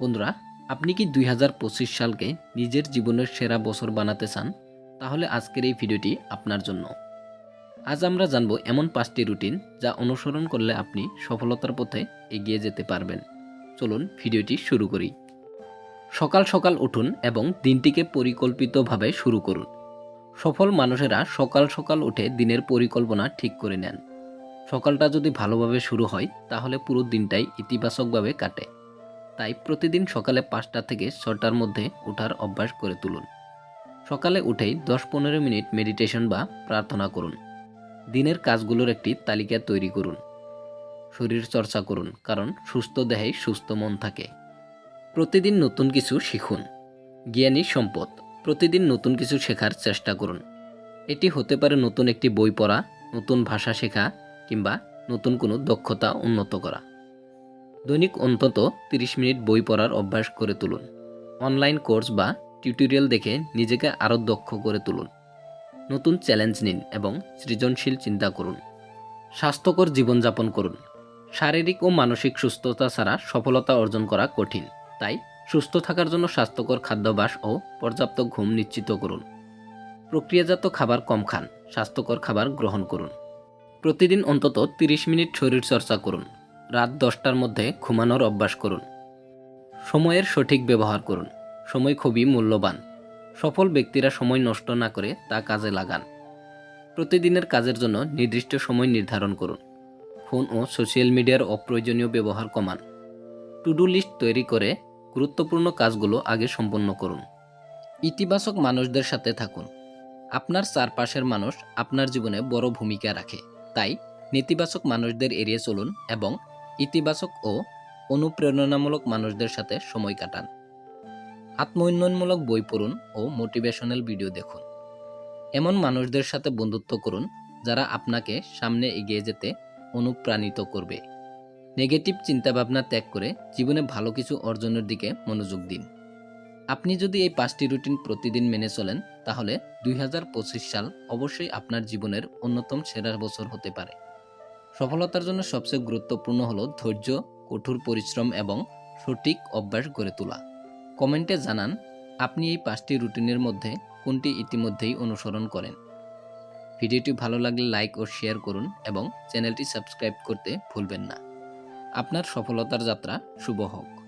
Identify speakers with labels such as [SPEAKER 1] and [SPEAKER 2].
[SPEAKER 1] বন্ধুরা, আপনি কি দুই হাজার পঁচিশ সালকে নিজের জীবনের সেরা বছর বানাতে চান? তাহলে আজকের এই ভিডিওটি আপনার জন্য। আজ আমরা জানব এমন পাঁচটি রুটিন যা অনুসরণ করলে আপনি সফলতার পথে এগিয়ে যেতে পারবেন। চলুন ভিডিওটি শুরু করি। সকাল সকাল উঠুন এবং দিনটিকে পরিকল্পিতভাবে শুরু করুন। সফল মানুষেরা সকাল সকাল উঠে দিনের পরিকল্পনা ঠিক করে নেন। সকালটা যদি ভালোভাবে শুরু হয়, তাহলে পুরো দিনটাই ইতিবাচকভাবে কাটে। তাই প্রতিদিন সকালে পাঁচটা থেকে ছটার মধ্যে ওঠার অভ্যাস করে তুলুন। সকালে উঠেই দশ পনেরো মিনিট মেডিটেশন বা প্রার্থনা করুন। দিনের কাজগুলোর একটি তালিকা তৈরি করুন। শরীর চর্চা করুন, কারণ সুস্থ দেহেই সুস্থ মন থাকে। প্রতিদিন নতুন কিছু শিখুন। জ্ঞানী সম্পদ, প্রতিদিন নতুন কিছু শেখার চেষ্টা করুন। এটি হতে পারে নতুন একটি বই পড়া, নতুন ভাষা শেখা, কিংবা নতুন কোনো দক্ষতা উন্নত করা। দৈনিক অন্তত 30 মিনিট বই পড়ার অভ্যাস করে তুলুন। অনলাইন কোর্স বা টিউটোরিয়াল দেখে নিজেকে আরও দক্ষ করে তুলুন। নতুন চ্যালেঞ্জ নিন এবং সৃজনশীল চিন্তা করুন। স্বাস্থ্যকর জীবনযাপন করুন। শারীরিক ও মানসিক সুস্থতা ছাড়া সফলতা অর্জন করা কঠিন। তাই সুস্থ থাকার জন্য স্বাস্থ্যকর খাদ্যাভ্যাস ও পর্যাপ্ত ঘুম নিশ্চিত করুন। প্রক্রিয়াজাত খাবার কম খান। স্বাস্থ্যকর খাবার গ্রহণ করুন। প্রতিদিন অন্তত 30 মিনিট শরীরচর্চা করুন। রাত দশটার মধ্যে ঘুমানোর অভ্যাস করুন। সময়ের সঠিক ব্যবহার করুন। সময় খুবই মূল্যবান। সফল ব্যক্তিরা সময় নষ্ট না করে তা কাজে লাগান। প্রতিদিনের কাজের জন্য নির্দিষ্ট সময় নির্ধারণ করুন। ফোন ও সোশ্যাল মিডিয়ার অপ্রয়োজনীয় ব্যবহার কমান। টু ডু লিস্ট তৈরি করে গুরুত্বপূর্ণ কাজগুলো আগে সম্পন্ন করুন। ইতিবাচক মানুষদের সাথে থাকুন। আপনার চারপাশের মানুষ আপনার জীবনে বড় ভূমিকা রাখে। তাই নেতিবাচক মানুষদের এড়িয়ে চলুন এবং ইতিবাচক ও অনুপ্রেরণামূলক মানুষদের সাথে সময় কাটান। আত্ম উন্নয়নমূলক বই পড়ুন ও মোটিভেশনাল ভিডিও দেখুন। এমন মানুষদের সাথে বন্ধুত্ব করুন যারা আপনাকে সামনে এগিয়ে যেতে অনুপ্রাণিত করবে। নেগেটিভ চিন্তাভাবনা ত্যাগ করে জীবনে ভালো কিছু অর্জনের দিকে মনোযোগ দিন। আপনি যদি এই পাঁচটি রুটিন প্রতিদিন মেনে চলেন, তাহলে দুই হাজার পঁচিশ সাল অবশ্যই আপনার জীবনের অন্যতম সেরা বছর হতে পারে। সফলতার জন্য সবচেয়ে গুরুত্বপূর্ণ হলো ধৈর্য, কঠোর পরিশ্রম এবং সঠিক অভ্যাস গড়ে তোলা। কমেন্টে জানান, আপনি এই পাঁচটি রুটিনের মধ্যে কোনটি ইতিমধ্যেই অনুসরণ করেন? ভিডিওটি ভালো লাগলে লাইক ও শেয়ার করুন এবং চ্যানেলটি সাবস্ক্রাইব করতে ভুলবেন না। আপনার সফলতার যাত্রা শুভ হোক।